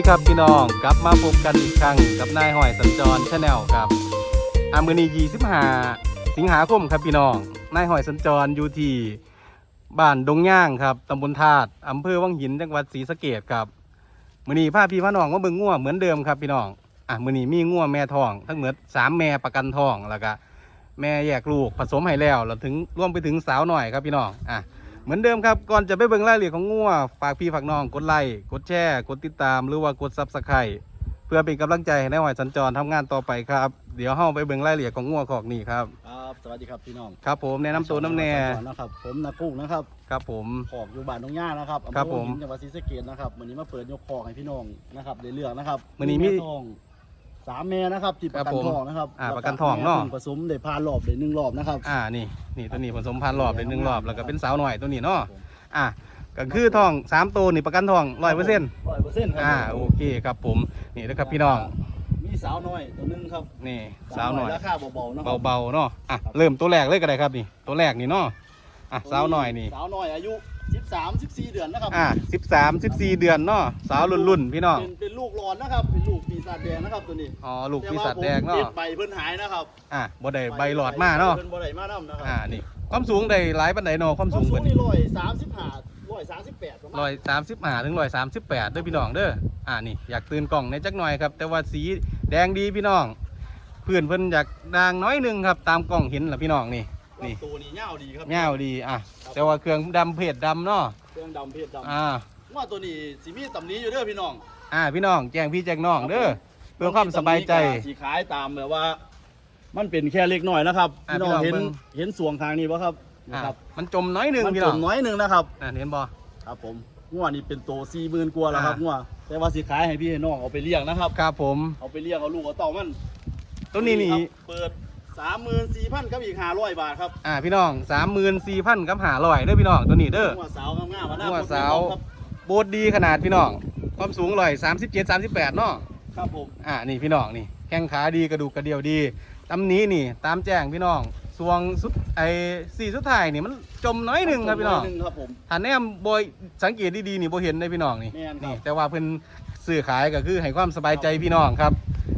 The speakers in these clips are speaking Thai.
ดีครับพี่น้องกลับมาพบกันอีกครั้งกับนายหอยสัญจรชาแนลครับอามือนี25สิงหาคมครับพี่น้องนายหอยสัญจรอยู่ที่บ้านดงย่างครับตำบลธาตุอำเภอวังหินจังหวัดศรีสะเกษครับมือนีพาพี่พาน้องมาเบิ่งง่วเหมือนเดิมครับพี่น้องอะมือนีมีง่วแม่ทอง ทั้งหมดสามแม่ประกันทองแล้วก็แม่แยกลูกผสมให้แล้วแล้วถึงร่วมไปถึงสาวหน่อยครับพี่น้องอะ มือนเดิมครับ ก่อนจะไปเบิ่งรายละเอียดของงัวฝากพี่ฝากน้องกดไลค์กดแชร์กดติดตามหรือว่ากดซับสไครต์เพื่อเป็นกำลังใจให้นายหอยสัญจรทำงานต่อไปครับ เดี๋ยวเฮาไปเบิ่งรายละเอียดของงัวขอกนี่ครับครับสวัสดีครับพี่น้องครับผมแนะนำตัวน้ำแน่นะครับ ผมนากุ้งนะครับครับผม ขอกอยู่บ้านตรงย่านะครับอำเภอครับผมหัวหินจังหวัดศรีสะเกษนะครับวันนี้มาเปิดยกคอกให้พี่น้องนะครับได้เลือกนะครับมื้อนี้มี แทอง สามแม่นะครับที่ประกันครับผมทองนะครับอ่าแล้วประกันทองเนาะแม่พิ่ผสมได้พานรอบได้หนึ่งรอบนะครับอ่านี่นี่ตัวนี้ผสมพันธุ์รอบเป็นหนึ่งรอบแล้วก็เป็นสาวหน่อยตัวนี้เนาะผมอะก็คือทองสามตัวนี่ประกันทองร้อยเปอร์เซ็นต์ร้อยเปอร์เซ็นต์ครับอ่าโอเคครับผมนี่นะครับพี่น้องมีสาวน้อยตัวหนึงครับนี่สาวหน่อยราคาเบาๆนะครับเบาๆเนาะอะเริ่มตัวแรกเลยก็ได้ครับนี่ตัวแรกนี่เนาะอะสาวหน่อยนี่สาวน้อยอายุ 13 14เดือนนะครับอะสิบสามสิบสี่เดือนเนาะสาวรุ่นๆพี่น้อง เป็นเป็นลูกหลอนนะครับ เป็นลูกปีศาจแดงนะครับตัวนี้อ๋อลูกปีศาจแดงแต่ว่าผมเนาะติดใบเพิ่นหายนะครับอะบ่ได้ใบหลอดมาเนาะ เพิ่นบ่ได้มานํนะครัอ่า นี่ ความสูงได้หลายปานใดเนาะ ความสูงสูเพิ่งนนี่ร้อยสามสิบห้าร้อยสามสิบแปดประมาณร้อยสามสิบห้าถึงร้อยสามสิบแปดเด้อพี่น้องเด้อ อ่า นี่ อยากตื่นกล่องในจักหน่อยครับ แต่ว่าสีแดงดีพี่น้อง เพื่อนเพิ่นอยากด่างน้อยหนึงครับ ตามกล่องเห็นล่ะพี่น้องนี่ นี่ลำตัวนี่ยาวดีครับเงาวดีอะแต่ว่าเครื่องดำเพจดำเนาะเครื่องดำเพชรดำอ่า ว่าตัวนี้สีมีตำหนี้อยู่เด้อพี่น้องอ่าพี่น้องแจ้งพี่แจ้งน้องเด้อเพื่อความสบายใจ สีขายตามแบบว่า มันเป็นแค่เล็กน้อยนะครับอะพี่น้องพี่น้องเห็นเบิ่ง เห็นสวงทางนี้ปะครับอ่านะครับมันจมน้อยหนึงมันพี่จน้องมน้อยหนึ่งนะครับ อ่าเห็นบ่ ครับผมงวดนี้เป็นโตสี่หมื่นกว่าแล้วครับอ่างวดแต่ว่าสีขายให้พี่ให้น้องเอาไปเลี้ยงนะครับ ครับผม เอาไปเลี้ยงเอาลูกเอาเต่ามันตัวนี้นี่ ครับเปิด สามหมื่นสี่พันกับอีกห้าร้อยบาทครับอ่าพี่น้องสามหมื่นสี่พันกับหาร้อยเด้อพี่น้องตัวนี้เด้อหัวสาวงามๆมาหน้าหัวคนสาวครับโบดดีขนาดพี่น้อง ความสูงร้อยสามสิบเจ็ดสามสิบแปดเนาะครับผมอ่านี่พี่น้องนี่แข้งขาดีกระดูกกระเดี่ยวดีตำนี้นี่ ตามแจ้งพี่น้องสวงสุดไอ้สี่สุดท้ายนี่มันจมน้อยหนึ่งครับพี่น้องหนึ่งครับผมถ้าแนมบอยสังเกตดีๆนี่บ่เห็นได้พี่น้องนี่แม่นครับนี่แต่ว่าเพิ่นซื้อขายก็คือให้ความสบายใจพี่น้องครับ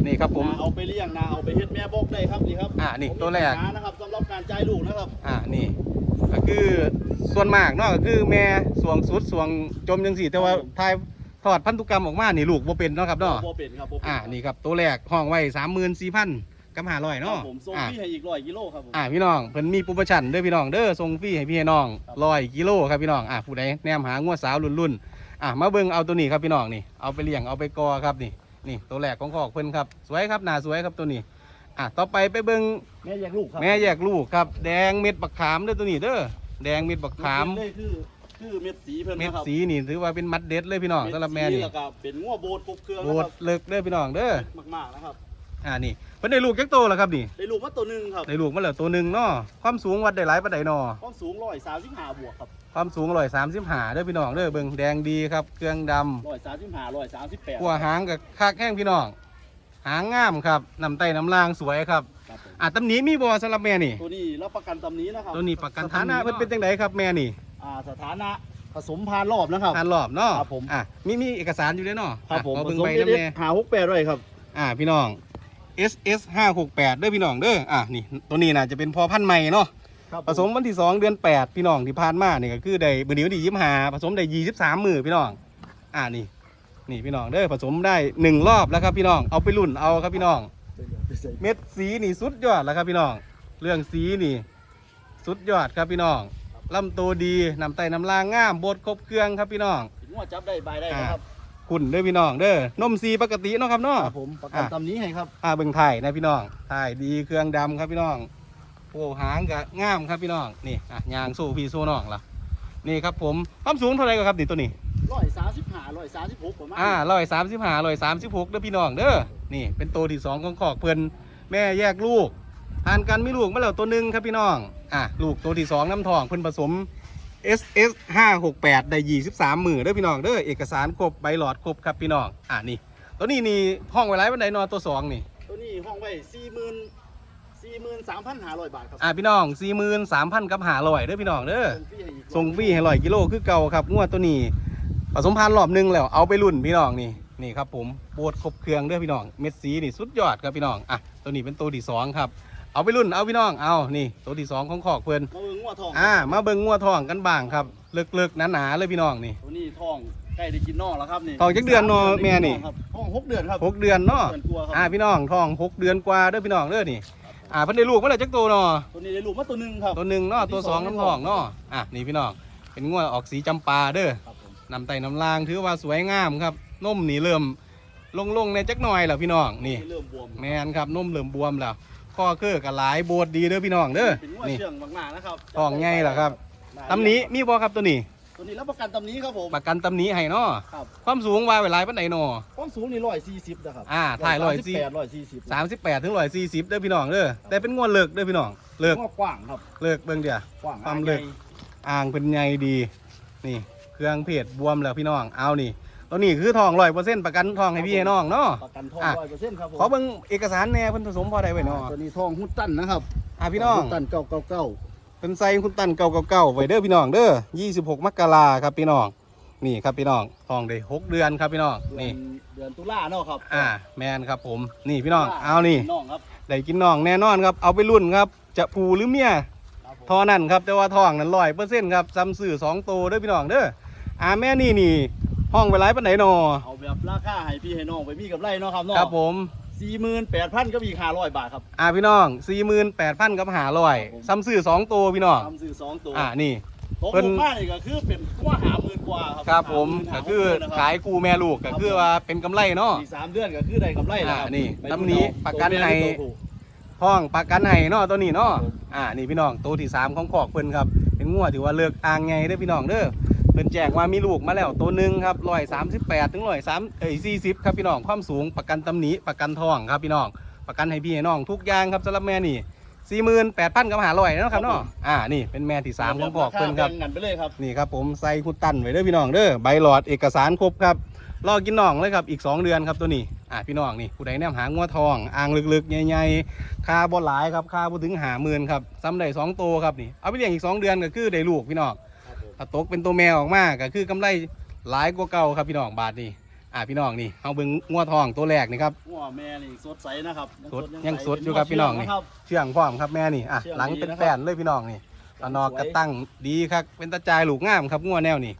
นี่ครับผมนาเอาไปเลี้ยงนาเอาไปเฮ็ดแม่บอกได้ครับนี่ครับอ่านี่ผมมีตัวแรกปัญหานะครับสำหรับการจ่ายลูกนะครับอ่านี่ก็คือส่วนมากเนาะก็คือแม่สวงสุดสวงจมจังสี่ แต่ว่าทายถอดพันธุกรรมออกมานี่ลูกบ่เป็นเนาะครับเนาะบ่เป็นครับบ่เป็นอ่านี่ครับตัวแรกห้องไว้สามหมื่นสี่พันกับห้าร้อยครัเนาะบผมส่งอ่า พี่ให้อีกร้อยกิโลครับผม อ่าพี่น้องเพิ่นมีโปรโมชั่นเด้อพี่น้องเด้อส่งฟรีให้พี่ให้น้องครับ ร้อยกิโลครับพี่น้องอ่าผู้ใดแนมหางวดสาวรุ่นๆอ่ามาเบิ่งเอาตัวนี้ครับพี่น้องนี่เอาไปเลี้ยงเอาไปกอครับนี่ นี่ตัวแรกของขอกเพิ่นครับ สวยครับหน้าสวยครับตัวนี้อ่าต่อไปไปเบิ่งแม่แยกลูกครับแม่แยกลูกครับ แดงเม็ดบักขามเด้อตัวนี้เด้อแดงเม็ดบักขามเลยคือคือเม็ดสีเพิ่นเม็ดนะครับสีนี่ถือว่าเป็นมัดเด็ดเลยพี่น้องสำหรับแม่นี่เดสีแล้วก็เป็นงัวโบดกบเครื่องโบนะคดรับเลิกเด้อพี่น้องเด้อมากๆนะครับอ่านี่ เพิ่นได้ลูกจักโตแล้วครับนี่ได้ลูกมาตัวหนึงครับได้ลูกมาแล้วตัวหนึงเนาะความสูงวัดได้หลายปานใดเนาะความสูงร้อยสามสิบห้าบวกครับความสูงร้อยสามสิบห้าเด้อพี่น้องเด้อเบิ่งแดงดีครับเครื่องดำร้อยสามสิบห้าร้อยสามสิบแปดกัวหางกับคักแห้งพี่น้องหางงามครับน้ำไตน้ำลางสวยครับครับผมอะตำหนี้มีบ่สำหรับแม่นี่ตัวนี้รับประกันตำหนี้นะครับตัวนี้ประกันฐานะเพิ่นเป็นจังไดครับแม่นี่อ่าสถานะผสมพานรอบนะครับทานรอบเนาะครับผมอะมีมีเอกสารอยู่เด้อเนาะครับผมอะขอผเบิ่งสมใบเด็น้ำดแน่หาหกแปดด้วยครับ อะพี่น้อง SS 568เด้อพี่น้องเด้ออะนี่ตัวนี้น่าจะเป็นพอพันธุ์ใหม่เนาะครับผสมวันที่ 2 เดือน 8 พี่น้องที่ผ่านมานี่ก็คือได้มื้อนี้วันที่25ผสมได้23มื้อพี่น้อง อะนี่ นี่พี่น้องเด้อผสมได้หนึ่งรอบแล้วครับพี่น้องเอาไปรุ่นเอาครับพี่น้อง เม็ดสีนี่สุดยอดแล้วครับพี่น้อง เรื่องสีนี่ สุดยอดครับพี่น้องลำตัวดีน้ำไตน้ำลางงามบดครบเครื่องครับพี่น้องถึงว่าจับได้ใบได้นะครับ คุณเด้อพี่น้องเด้อนมสีปกติเนาะครับเนาะครับผมประกันอะตำหนี้ให้ครับอ่าเบิ่งไทยนะพี่น้องไทยดีเครื่องดำครับพี่น้องโอ้หางกะงามครับพี่น้องนี่อะยางสู้พี่สู้น้องล่ะนี่ครับผมความสูงเท่าไหร่ครับนี่ตัวนี้ร้อยสามสิบห้าร้อยสามสิบหกประมาณอ่าร้อยสามสิบห้าร้อยสามสิบหกเด้อพี่น้องเด้อนี่เป็นตัวที่สองของขอกเพิ่นแม่แยกลูกทานกันมีลูกมาแล้วตัวหนึ่งครับพี่น้องอะลูกตัวที่สองน้ำทองเพิ่นผสม SS 568 ได้23มือเด้อพี่น้องเด้อเอกสารครบใบหลอดครบครับพี่น้องอะนี่ตัวนี้นี่ห้องไว้ไรบันไดนอนตัวสองนี่ตัวนี้ห้องไว้สี่หมื่นสี่หมื่นสามพันห้าร้อยบาทครับอะพี่น้อง43,000กับ500เด้อพี่น้องเด้อส่งฟรีให้อีกส่งฟรีให้ร้อยกิโลคือเก่าครับงวดตัวนี้ผสมพันธุ์รอบหนึงแล้วเอาไปรุ่นพี่น้องนี่นี่ครับผมโบดครบเครื่องเด้อพี่น้องเม็ดสีนี่สุดยอดครับพี่น้องอะตัวนี้เป็นตัวที่สองครับ เอาไปรุ่นเอาพี่น้องเอานี่ ตัวที่สองของขอกเพิ่นมาเบิ่งงัวทองอ่ามาเบิ่งงัวทองกันบ้างครับเลิกๆหนาๆเลยพี่น้องนี่ ตัวนี้ทองใกล้ได้กินนอกแล้วครับนี่ทองจักเดือนเนาะแม่นี่ ครับทองหกเดือนครับหกเดือนเนาะเดือนกลัวครับอ่าพี่น้องทองหกเดือนกว่าเด้อพี่น้องเด้อนี่อ่าเพิ่นได้ลูกเมื่อไหร่จักตัวเนาะตัวนี้ได้ลูกมาตัวหนึ่งครับตัวหนึ่งเนาะตัวที่ตัวสองสองน้ำทองเนาะอะนี่พี่น้องเป็นงัวออกสีจำปาเด้อ ครับผมนำไตน้ำลางถือว่าสวยงามครับนมนี่เริ่มลงลงๆในจักหน่อยแล้วพี่น้องนี่ เริ่มบวมแมนครับนมเริ่มบวมแล้ว ข้อเคือกับหลายโบดดีเด้อพี่น้องเด้อเป็นงัวนี่เชื่องมากๆนะครับทองไงล่ะครับตำหนี้มีบ่ครับตัวนี้ ตัวนี้รับประกันตำหนี้ครับผม ประกันตำหนี้ให้เนาะครับ ความสูงว่าไว้หลายปานใดเนาะความสูงนี่ร้อยสี่สิบนะครับอ่าถ่าย140แปดร้อยสี่สิบ38ถึง140เด้อพี่น้องเด้อแต่เป็นงวดเลิกเด้อพี่น้องเลิกงัวกว้างครับเลิกเบิ่งเดียวกว้างความเลิกอ่างเป็นไงดี นี่ เครื่องเพจบวมแล้วพี่น้องเอานี่ ตัวนี้คือทองร้อยเปอร์เซ็นต์ประกันทองให้พี่ให้น้องเนาะประกันทองอะร้อยเปอร์เซ็นต์ครับผมขอเบิ่งเอกสารแหน่เพิ่นผสมพอได้ไว้เนาะตัวนี้ทองหุ้นตันนะครับอะพี่น้องหุ้นตันเก้าเก้าเก้าเป็นไซคุณตันเก่าเก่าๆไว้เด้อพี่น้องเด้อ26มกราครับพี่น้องนี่ครับพี่น้องทองได้หกเดือนครับพี่น้องเดือนี่นเดือนตุลาเนาะครับอ่าแมนครับผมนี่พี่น้องเอานี่น้องครับได้กินน้องแน่นอนครับเอาไปรุ่นครับจะผูหรือเมียครับผมทอนั่นครับแต่ว่าทองนั้นร้อยเปอร์เซ็นต์ครับซ้ำสื่อสองโตวเด้อพี่น้องเด้ออ่าแม่นี่นี่ ห้องไว้หลายปานไหนนอเอาแบบราคาให้พี่ให้น้องไปมีกับไรเนาะครับเนาะครับผมสี่หมื่นแปดพันก็มีห้าร้อยบาทครับอ่าพี่น้อง48,000กับหาร้อยครับผมซ้ำสื่อสองโตวพี่น้องทำซื้อสองตัวอ่านี่ตกเพิ่นลงมานี่ก็คือเป็นตัวหาหมื่นกว่าครับครับผมหาก็หมื่นคือหาหมื่นนะขายกูแม่ลูกก็คือว่าเป็นกำไรเนาะอีกสามเดือนก็คือได้กำไรแล้วครับอ่านี่ไปตำหนิดูเอาประกันตัวแม่ให้ตัวผู้ห้องประกันให้เนาะตัวนี้เนาะครับผมอ่านี่พี่น้องตัวที่สามของขอกเพิ่นครับเป็นงัวถือว่าเลิกอ่างไงเด้อพี่น้องเด้อ เพิ่นแจ้งว่ามีลูกมาแล้วตัวหนึ่งครับร้อยสามสิบแปดถึงร้อยสามเอ้ยสี่สิบครับพี่น้องความสูงประกันตำหนิประกันทองครับพี่น้อง ประกันให้พี่ให้น้องทุกอย่างครับสำหรับแม่นี่สี่หมื่นแปดพันกับหาร้อยเนาะครับเนาะอ่านี่เป็นแม่ที่สามของขอกเพิ่นครับแบ่งกันไปเลยครับนี่ครับผมใส่คุณตันไว้เด้อพี่น้องเด้อใบหลอดเอกสารครบครับรอกินน้องเลยครับอีก 2 เดือนครับตัวนี้อะพี่น้องนี่ผู้ใดแนมหางัวทองอ่างลึกๆใหญ่ๆค่าบ่หลายครับค่าบ่ถึงหาหมื่นครับซ้ำได้สองโตวครับนี่เอาไปเลี้ยงอีก 2 เดือนก็คือได้ลูกพี่น้องครับผม ถ้าตกเป็นตัวแมวออกมาก็คือกำไรหลายกว่าเก่าครับพี่น้องบาทนี่อะพี่น้องนี่เอาเบิ่งงัวทองตัวแรกนี่ครับหัวแม่นี่สดใสนะครับสดยังสดอยู่ครับพี่น้องนี่ครับเชื่องพร้อมครับแม่นี่อะเชื่องหลังดีเป็นนะครับแป้นเลยพี่น้องนี่ตอนนอกกระตั้งดีครับเป็นตาจายลูกงามครับงัวแนวนี่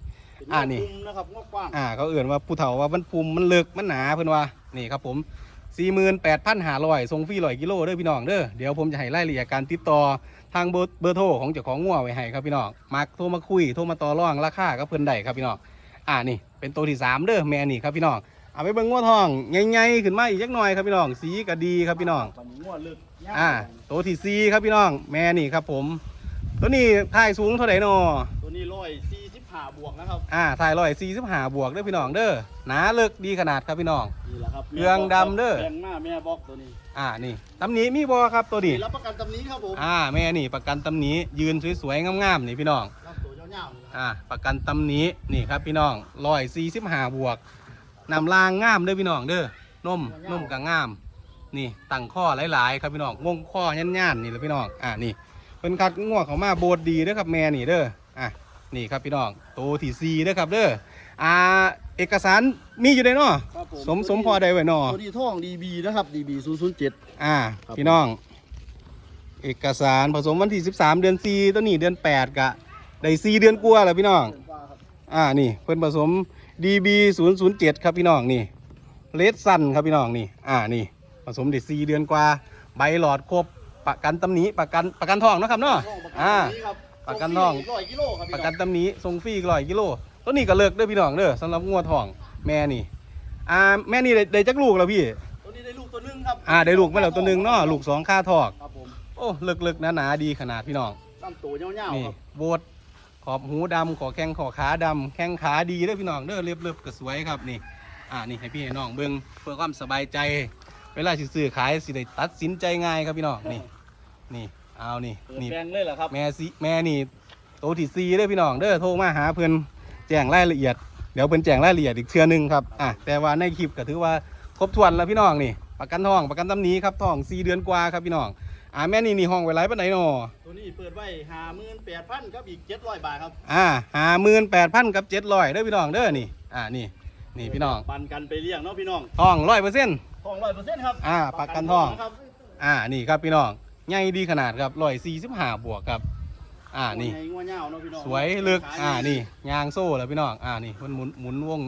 อ่านี่เป็หัวคุมนะครับงอกกว้างอ่าเขาเอื่นว่าผู้เฒ่าว่ามันภูมิมันเลิกมันหนาเพิ่นว่านี่ครับผม48,500ส่งฟรี100กิโลเด้อพี่น้องเด้อเดี๋ยวผมจะให้รายละเอียดการติดต่อ ทางเบอร์เบอร์โทรของเจ้าของงัวไว้ให้ครับพี่น้องมาโทรมาคุยโทรมาต่อรองราคากับเพิ่นได้ครับพี่น้องอ่านี่เป็นตัวที่สามเด้อแม่นี่ครับพี่น้องเอาไปเบิ่งงัวทองใหญ่ๆขึ้นมาอีกจักหน่อยครับพี่น้องสีก็ดีครับพี่น้องตอนนี้งัวลึกอ่าตัวที่สี่ครับพี่น้องแม่นี่ครับผม ตัวนี้ถ่ายสูงเท่าไหร่นอตัวนี้ร้อยสี่ ห้าบวกนะครับอ่าถ่ายร้อยสี่สิบห้าบวกเด้อพี่น้องเด้อหนาเลิกดีขนาดครับพี่น้อง นี่แหละครับเครื่องดำเด้อแพงมากแม่บอกตัวนี้อ่านี่ตำหนี้มีบอครับตัวนี้รับประกันตำนี้ครับผมอ่าแม่นี่ประกันตำหนี้ยืนสวยๆงามๆนี่พี่น้อง รับตัวยาวๆนี่ครับอ่าประกันตำหนี้นี่ครับพี่น้องร้อยสี่สิบห้าบวกนำรางงามเด้อพี่น้องเด้อนมนมกับงาม นี่ตั้งข้อหลายๆ ครับพี่น้องงงข้อย่านๆนี่แหละพี่น้องอ่านี่เป็นคัดง่วงเขามาโบดดีเด้อครับแม่นี่เด้ออะ นี่ครับพี่น้องโตวที่ซีเด้อครับเด้ออ่าเอกสารมีอยู่ในเนาะครับผสมสมพอได้ไว้เนาะตัวนี้ท่อง DB นะครับ DB 007อ่าครับพี่น้อง เอกสารผสมวันที่ 13 เดือน4ตัวนี้เดือน 8กะได้4เดือนกว่าแล้วพี่น้อง อ่านี่เพิ่นผสม DB 007ครับพี่น้องนี่เลดซันครับพี่น้องนี่ อ่านี่ผสมได้4เดือนกว่า ใบหลอดครบประกันตำหนิประกันประกันทองเนาะครับเนาะอ่า ประกันท่อง ร้อยกิโลครับประพี่กันน้องตำหนิส่งฟรีร้อยกิโลตัวนี้ก็เลิกเด้อพี่น้องเด้อสำหรับงัวทองแม่นี่ อ่าแม่นี่ได้ได้จักลูกแล้วพี่ ตัวนี้ได้ลูกตัวหนึงครับอ่าได้ลูกมาแล้วตัวหนึงเนาะลูกสองค่าทอก ครับผมโอ้เลิกเลิกหนาหนาๆดีขนาดพี่น้องลำตัวยาวๆนี่ครับโบดขอบหูดำขอแข้งขอขาดำแข้งขาดีเด้อพี่น้องเด้อเรียบเรียบก็สวยครับนี่ อ่านี่ให้พี่ให้น้องเบิ่งเพื่อความสบายใจ เวลาสิซื้อขายสิได้ตัดสินใจง่ายครับพี่น้องนี่นี่ เอานี่เปิดนี่แปลงเลยเหรอครับ แม่สิแม่นี่โตวที่ซีเด้อพี่น้องเด้อโทรมาหาเพิ่นแจ้งรายละเอียด เดี๋ยวเพิ่นแจ้งรายละเอียดอีกเทื่อหนึงครับอะแต่ว่าในคลิปก็ถือว่าครบถ้วนแล้วพี่น้องนี่ ประกันทองประกันตำหนี้ครับทอง4เดือนกว่าครับพี่น้องอ่าแม่นี่นี่ห้องไว้ไรปานไหนน้อตัวนี้เปิดไว้ห้าหมื่นแปดพันครับอีกเจ็ดร้อยบาทครับอ่าหาหมื่นแปดพันกับเจ็ดร้อยเด้อพี่น้องเด้อนี่ อ่านี่ นี่พี่น้องปันกันไปเลี้ยงเนาะพี่น้องทองร้อยเปอร์เซ็นต์ทองร้อยเปอร์เซ็นต์ครับอ่า ประกันทองนะครับ อ่า นี่ครับพี่น้อง ใหญ่ดีขนาดครับร้อยสี่สิบห้าบวกครับ อ่านี่ งัวใหญ่งัวเหย้าเนาะพี่น้องสวยลึกขาอ่าใหญ่นี่ยางโซ่แล้วพี่น้องอ่านี่เพิ่นหมุนหมุนวง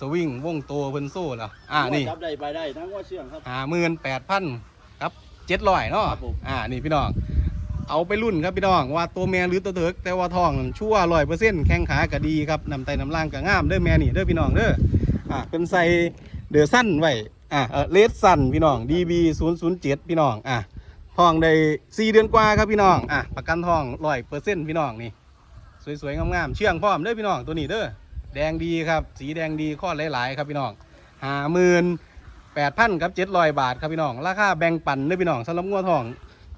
สวิงวงโตเพิ่นโซ่แล้วอ่านี่จับได้ไปได้ทั้งงัวเชื่องครับ หาหมื่นแปดพันครับเจ็ดร้อยเนาะครับผม อ่านี่พี่น้อง เอาไปรุ่นครับพี่น้องว่าตัวแม่หรือตัวเถิกแต่ว่าทองชั่วร้อยเปอร์เซ็นต์แข้งขาก็ดีครับนำไตนำล่างก็งามเด้อแม่นี่เด้อพี่น้องเด้ออ่าเป็นใส่เดือสั้นไว้อ่าเออเลสสั้นพี่น้อง DB 0 0 7พี่น้องอ่า ทองได้สี่เดือนกว่าครับพี่น้องอ่าประกันทองร้อยเปอร์เซ็นต์พี่น้องนี่สวยๆงามๆเชื่องพร้อมเด้อพี่น้องตัวนี้เด้อแดงดีครับ สีแดงดีข้อหลายๆ ครับพี่น้องห้าหมื่นแปดพันกับเจ็ดร้อยบาทครับพี่น้องราคาแบ่งปันเด้อพี่น้องสำหรับงัวทอง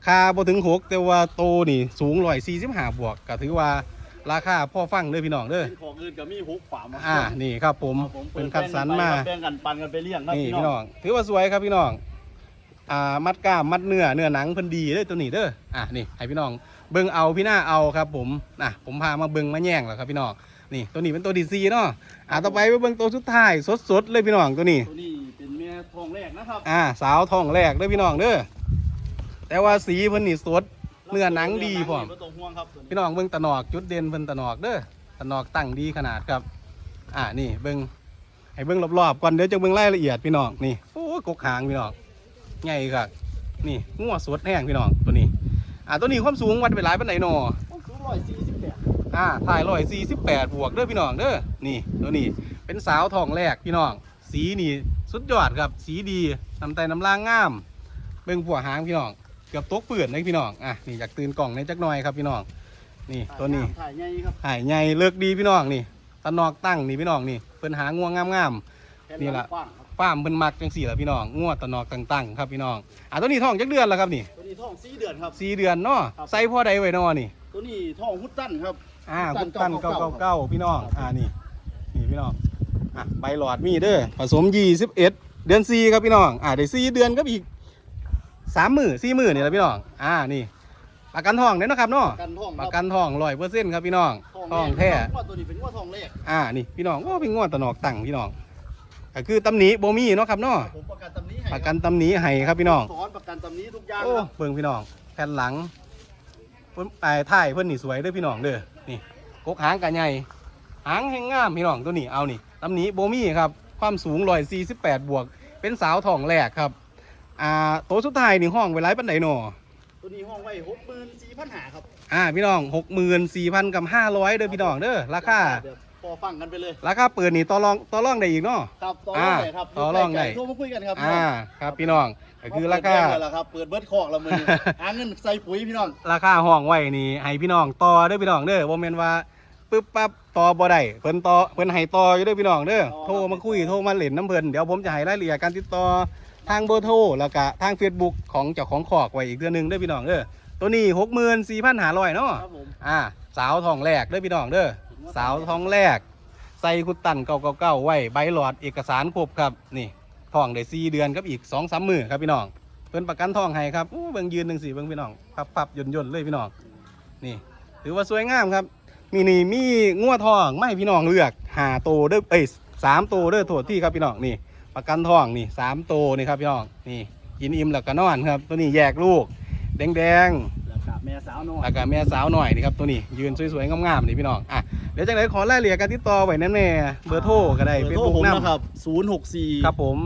ค่าบ่ถึงหกแต่ว่าโตนี่สูงร้อยสี่สิบห้าบวกก็ถือว่าราคาพ่อฟังเด้อพี่น้องเด้อเป็นของอื่นก็มีหุบฝามาอ่านี่ครับผมครับผมเป็นคัดสรรมาแบ่งกันปันกันไปเลี้ยงครับนี่พี่พี่น้น้อองงถือว่าสวยครับพี่น้อง อ่ามัดกล้ามมัดเนื้อเนื้อหนังเพิ่นดีเด้อตัวนี้เด้ออะนี่ให้พี่น้องเบิ่งเอาพี่หน้าเอาครับ ผมอะผมพามาเบิ่งมาแย่งแล้วครับพี่น้องนี่ตัวนี้เป็นตัวดีซีเนาะอะต่อไปไปเบิ่งตัวสุดท้ายสดๆเลยพี่น้องตัวนี้ตัวนี้เป็นแม่ทองแรกนะครับอ่าสาวทองแรกเด้อพี่น้องเด้อแต่ว่าสีเพิ่นนี่สดเนื้อหนังดีพร้อมบ่ต้องห่วงครับตัวนี้พี่น้องเบิ่งตะหนอกจุดเด่นเพิ่นตะหนอกเด้อตะหนอกตั้งดีขนาดครับ อ่านี่เบิ่งให้เบิ่งรอบๆก่อนเดี๋ยวจะเบิ่งรายละเอียดพี่น้องนี่โอ้ยกกหางพี่น้อง ใหญ่ครับนี่งัวสดแห้งพี่น้องตัวนี้ อ่าตัวนี้ความสูงวัดไปหลายปานใดหนอผมสูงร้อยสี่สิบแปดอ่าถ่ายร้อยสี่สิบแปดบวกเด้อพี่น้องเด้อนี่ตัวนี้เป็นสาวทองแรกพี่น้อง สีนี่สุดยอดครับสีดีน้ำไตน้ำล่างงาม เบิ่งผัวหางพี่น้องเกือบตกเปื่อนเลยพี่น้องอะนี่อยากตื่นกล่องในจักหน่อยครับพี่น้องนี่ตัวนี้ถ่ายใหญ่ครับหายใหญ่เลิกดีพี่น้องนี่ตะนอกตั้งนี่พี่น้องนี่เพิ่นหาง่วงงามแค่นี่ล่ะ กว้างครับๆป้ามเพิ่นมักจังสี่ล่ะพี่น้องง่วตะนอกตั้งๆครับพี่น้องอะตัวนี้ท้องจักเดือนแล้วครับนี่ตัวนี้ท้องสี่เดือนครับ สี่เดือนเนาะครับ ใส่พ่อใดไว้เนาะนี่ ตัวนี้ท้องฮุดตันครับ อ่าตัคุนณตั้นเก้าเก้าเก้าเก้าเก้าพี่น้อง อ่านี่ นี่พี่น้อง อะใบหลอดมีเด้อ ผสมยี่สิบเอ็ดเดือนสี่ครับพี่น้อง อ่าได้สี่เดือนก็อีกสามมือสี่มือนี่แหละพี่น้อง อ่านี่ประกันทองเนี่ยนาะครับเนาะประกันท้องประกันทองร้อยเปอร์เซ็นต์ครับพี่น้องทองรกแท้เพราะว่าตัวนี้เป็นงัวทองแรก อ่านี่พี่น้องโอ้เป็นงวดตะนอกตั้งพี่น้อง ก็คือตำหนิโบมีเนาะครับเนาะผมประกันตำนี้ให้ประกันตำหนิให้ครับพี่น้องสอนประกันตำนี้ทุกอย่างโอ้ครับเบิ่งพี่น้องแผ่นหลังเพิ่นไอ้ท้ายเพิ่นนี่สวยเด้อพี่น้องเด้อนี่กกหางกันใหญ่หางแห้งงามพี่น้องตัวนี้เอานี่ตำหนิโบมีครับความสูง148บวก เป็นสาวทองแรกครับอ่าโตวสุดท้ายนี่ห้องไว้ไรปันไดหนอ ตัวนี้ห้องไว้หกหมื่นสี่พันหาครับอ่าพี่น้อง64,000กับ500เด้อพี่น้องเด้อราคาเดี๋ย วพอฟังกันไปเลยราคาเปิดนี่ต่อรองต่อรองได้อีกเนาะ ครับต่อรอ่าองได้ครับต่อรองได้โทรมาคุยกันครับอ่าครับพี่น้องก็คือราคา เปิดแบงค์เลยล่ะครับเปิดเบิร์ดคอกแล้วมือนี้ หาเงินใส่ปุ๋ยพี่น้องราคาห้องไว้นี่ให้พี่น้องต่อเด้อพี่น้องเด้อบ่แม่นว่าปึ๊บปั๊บต่อบ่ได้เพิ่นต่อเพิ่นให้ต่ออยู่เด้อพี่น้องเด้อต่อโทรมาคุยโทรมาเล่นน้ำเพิ่นเดี๋ยวผมจะให้รายละเอียดการติดต่อทางเบอร์โทรแล้วก็ทาง Facebook ของเจ้าของคอกไว้อีกเดือนหนึงเด้อพี่น้องเด้อตัวนี้ 64,500เนาะครับผมอ่าสาวทองแรกเด้อพี่น้องเด้อ สาวทองแรก ใส่คุดตัน999ไว้ใบหลอดเอกสารครบครับนี่ทองได้4เดือนกับอีก2-3มื้อครับพี่น้องเพิ่นประกันทองให้ครับอู้เบิ่งยืนหนึ่งสี่เบิ่งพี่น้องพับพับย่นย่นๆเลยพี่น้องนี่ ถือว่าสวยงามครับ มีนี่มีงัวทองไม่ให้พี่น้องเลือกหาโตวเด้อเอ้ยสามโตวเด้อโทษที่ครับพี่น้องนี่ ประกันทองนี่สามโตวนี่ครับพี่น้องนี่กินอิ่มแล้วก็นอนครับ ตัวนี้แยกลูก แดงแดงแล้วก็แม่สาวน้อๆยแล้วก็แม่สาวหน่อยนี่ครับตัวนี้ยืนสวยๆงามๆนี่พี่น้องอะเดี๋ยวจังไรขอรายละเอียดการติดต่อไว้นั่นแน่เบอร์โทรก็ได้เบอเฟร์ซโทรบุ๊กผมนนะครับ 064 ครับผม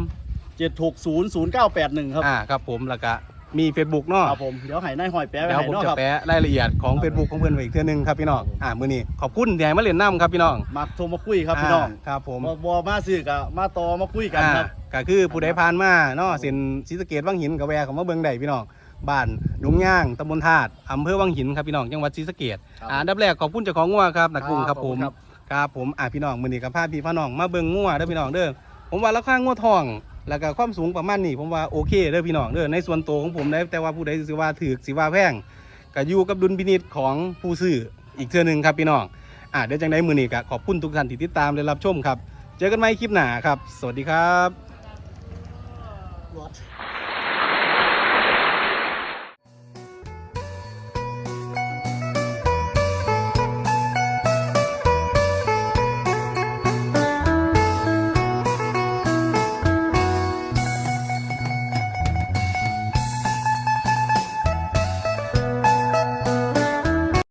760 0981 ครับอ่าครับผมแล้วก็มีเฟซบุ๊กเนาะครับผมเดี๋ยวให้นายหอยแปะไว้เดี๋ยวให้ผมเนาะจะครับ แปะรายละเอียดของ Facebook ของเพื่อนไว้อีกเทื่อนึงครับพี่น้องอ่ามื้อนี้ขอบคุณที่ให้มาเล่นน้ำครับพี่น้องมาโทรมาคุยครับพี่น้องาครับผม บ่บ่มาซื้อกับมาต่อมาคุยกันครับ อ่าก็คือผู้ใดผ่านมาเนาะเส้นศรีสะเกดวังหินกับแวะเขามาเบิ่งได้พี่น้อง บ้านดงย่างตำบลธาตุอำเภอวังหินครับพี่น้องจังหวัดศรีสะเกดครับอ่าอันดับแรกขอบคุณเจ้าของงัวครับนักกุ้งครับผมครับ ครับผมอ่าพี่น้องมื้อนี้กับพาพี่พาน้องมาเบิ่งงัวเด้อพี่น้องเด้อผมว่าราคางัวทอง แล้วก็ความสูงประมาณนี้ผมว่าโอเคเด้อพี่น้องเด้อในส่วนตัวของผมได้แต่ว่าผู้ใดสิว่าถือสิว่าแพงก็อยู่กับดุลพินิจของผู้ซื้ออีกเทื่อหนึงครับพี่น้องอ่าเดี๋ยวจังไดมื้อนี้ก็ขอบคุณทุกท่านที่ติดตามและรับชมครับ เจอกันใหม่คลิปหน้าครับ สวัสดีครับ